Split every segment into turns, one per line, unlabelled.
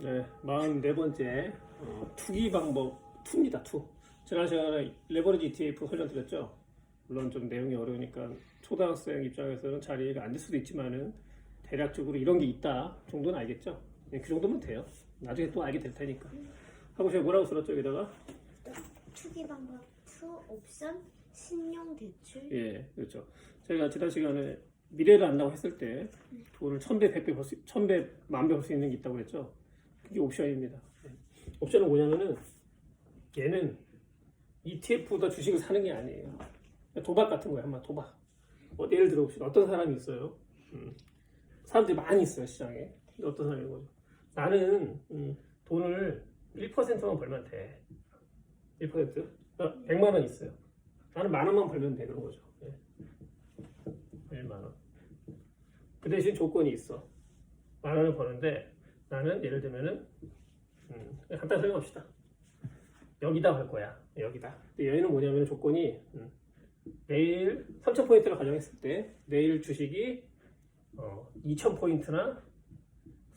네, 44번째 어, 투기 방법 투입니다 투. 지난 시간에 레버리지 ETF 설명드렸죠? 물론 좀 내용이 어려우니까 초등학생 입장에서는 잘 이해가 안 될 수도 있지만은 대략적으로 이런 게 있다 정도는 알겠죠? 네, 그 정도면 돼요. 나중에 또 알게 될 테니까. 하고 제가 뭐라고 써놨죠 여기다가?
투기 방법 투 옵션 신용 대출.
예 그렇죠. 저희가 지난 시간에 미래를 안다고 했을 때 돈을 천배 백배 벌 수, 천배 만배 벌 수 있는 게 있다고 그랬죠 그게 옵션입니다 예. 옵션은 뭐냐면은 얘는 ETF보다 주식을 사는 게 아니에요 도박 같은 거야 한마 도박 뭐 예를 들어 봅시다 어떤 사람이 있어요 음, 사람들이 많이 있어요 시장에 근데 어떤 사람이 거죠 나는 음, 돈을 1%만 벌면 돼 1%? 어, 100만 원 있어요 나는 만 원만 벌면 돼 그런 거죠 예. 1만 원. 그 대신 조건이 있어. 만 원을 버는데 나는 예를 들면은 음, 간단히 설명합시다. 여기다 걸 거야. 여기다. 근데 얘는 뭐냐면 조건이 음, 내일 3천 포인트를 가정했을 때 내일 주식이 어, 2천 포인트나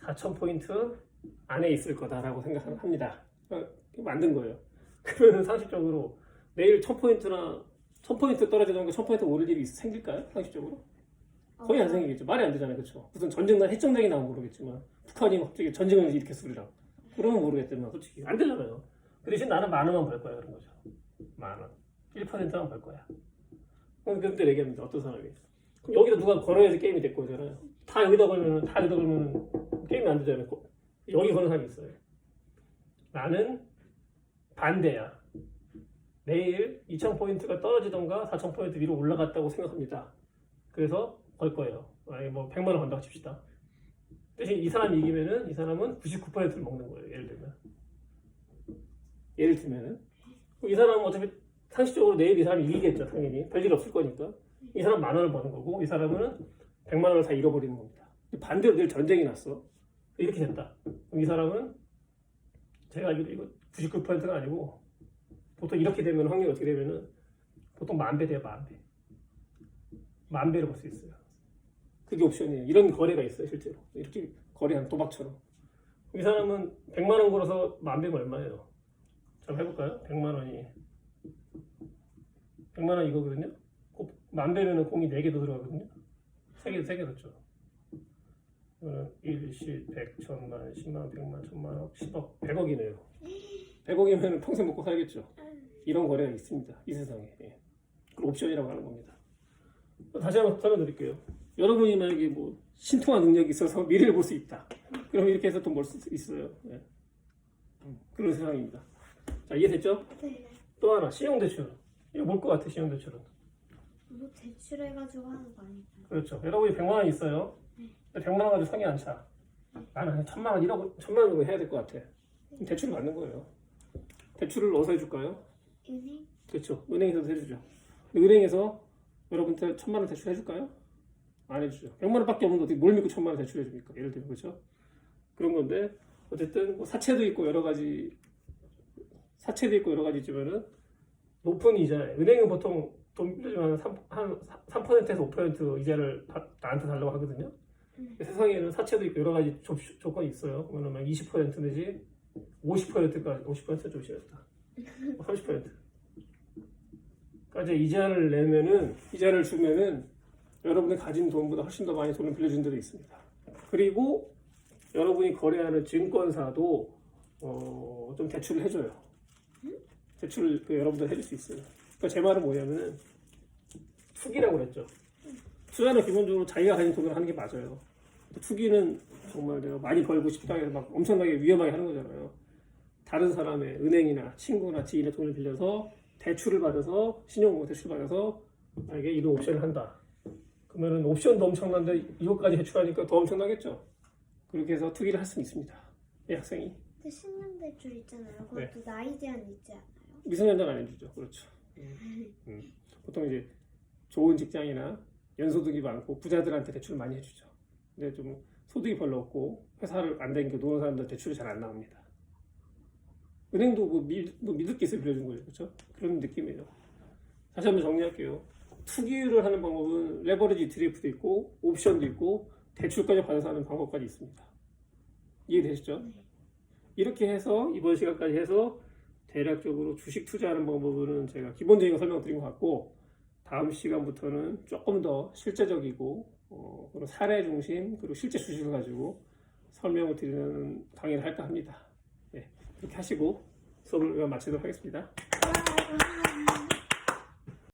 4천 포인트 안에 있을 거다라고 생각합니다. 어, 만든 거예요. 그러면 상식적으로 내일 1000 포인트나 1000 포인트 떨어지는 거1000 포인트 오를 일이 있- 생길까요? 상식적으로? 거의 안 생기겠죠. 말이 안 되잖아요. 그렇죠? 무슨 전쟁 날 핵전쟁이 나오면 모르겠지만 북한이 갑자기 전쟁을 일으켰어 우리랑. 그러면 모르겠지만 솔직히 안 되잖아요. 그 대신 나는 만 원만 벌 거야 그런 거죠. 만 원. 1%만 벌 거야. 그럼 그때 얘기합니다. 어떤 사람이. 그럼 여기다 누가 걸어야지 게임이 될 거잖아요. 다 여기다 걸면은 다 여기다 걸면은 게임이 안 되잖아요. 거- 여기 거는 사람이 있어요. 나는 반대야. 내일 2,000포인트가 떨어지던가 4,000포인트 위로 올라갔다고 생각합니다. 그래서 걸 거예요. 아니 뭐 100만 원 건다고 칩시다. 대신 이 사람이 이기면은 이 사람은 99%를 먹는 거예요. 예를 들면. 예를 들면은 이 사람은 어차피 상식적으로 내일 이 사람이 이기겠죠. 당연히 별일 없을 거니까. 이 사람 만 원을 버는 거고 이 사람은 100만 원을 다 잃어버리는 겁니다. 반대로 내일 전쟁이 났어. 이렇게 됐다. 그럼 이 사람은 제가 알기로 이거 99%가 아니고 보통 이렇게 되면 확률이 어떻게 되면은 보통 만 배 돼요, 만 배. 만 배를 벌수 있어요. 그게 옵션이에요. 이런 거래가 있어요, 실제로. 이렇게 거래한 도박처럼. 이 사람은 100만 원 걸어서 만 배면 얼마예요? 자, 해볼까요? 100만 원이. 100만 원 이거거든요? 곱- 만 배면은 공이 4개 더 들어가거든요? 3개, 3개 넣죠. 이거는 1, 10, 100, 1000만, 10만, 100만, 1000만, 억, 10억, 100억이네요. 100억이면 평생 먹고 살겠죠. 이런 거래가 있습니다. 이 세상에. 예. 옵션이라고 하는 겁니다. 다시 한번 설명드릴게요. 여러분이 만약에 뭐 신통한 능력이 있어서 미래를 볼 수 있다. 그럼 이렇게 해서 돈 벌 수 있어요. 예. 음, 그런 세상입니다. 자, 이해됐죠?
네.
또 하나, 신용대출. 이거 뭘 것 같아, 신용대출은?
뭐 대출해가지고 하는 거 아닐까요?
그렇죠. 여러분이 100만 원 있어요. 근데 100만 원 가지고 성이 안 차. 나는 한 천만 원, 1억, 천만 원 정도 해야 될 것 같아. 그럼 대출을 받는 거예요. 대출을 어디서 해줄까요?
은행
그렇죠. 은행에서 해주죠. 근데 은행에서 여러분한테 천만 원 대출 해줄까요? 안 해주죠. 백만 원밖에 없는데 어떻게 뭘 믿고 천만 원 대출 해 줍니까? 예를 들면 그렇죠. 그런 건데 어쨌든 뭐 사채도 있고 여러 가지 사채도 있고 여러 가지 있지만은 높은 이자. 은행은 보통 돈 빌려주면 한 3%에서 5% 이자를 바- 나한테 달라고 하거든요. 근데 세상에는 사채도 있고 여러 가지 조, 조건이 있어요. 그러면 막20% 내지 50%까지 50%좀 심했다. 30%. 까지 이자를 내면은 이자를 주면은 여러분이 가진 돈보다 훨씬 더 많이 돈을 빌려준 데도 있습니다. 그리고 여러분이 거래하는 증권사도 어, 좀 대출을 해줘요. 대출을 그 여러분들 해줄 수 있어요. 그러니까 제 말은 뭐냐면은 투기라고 그랬죠. 투자는 기본적으로 자기가 가진 돈으로 하는 게 맞아요. 투기는 정말 내가 많이 벌고 싶다 해서 막 엄청나게 위험하게 하는 거잖아요. 다른 사람의 은행이나 친구나 지인의 돈을 빌려서 대출을 받아서 신용 대출 받아서 만약에 이런 옵션을 한다. 그러면은 옵션도 엄청난데 이것까지 대출하니까 더 엄청나겠죠. 그렇게 해서 투기를 할 수는 있습니다. 이 학생이
근데 신용 대출 있잖아요. 그것도
네.
나이 제한 있지 않아요?
미성년자는 안 해주죠. 그렇죠. 음, 음. 보통 이제 좋은 직장이나 연소득이 많고 부자들한테 대출을 많이 해주죠. 근데 좀 소득이 별로 없고 회사를 안 다니고 노는 사람들 대출이 잘 안 나옵니다. 은행도 뭐, 미, 뭐 믿을 게 빌려준 거예요. 그렇죠? 그런 느낌이에요. 다시 한번 정리할게요. 투기를 하는 방법은 레버리지 ETF도 있고 옵션도 있고 대출까지 받아서 하는 방법까지 있습니다. 이해되시죠?
네.
이렇게 해서 이번 시간까지 해서 대략적으로 주식 투자하는 방법은 제가 기본적인 거 설명드린 것 같고 다음 시간부터는 조금 더 실제적이고 어, 그런 사례 중심 그리고 실제 주식을 가지고 설명을 드리는 강의를 할까 합니다. 네, 그렇게 하시고 수업을 마치도록 하겠습니다.
와, 와.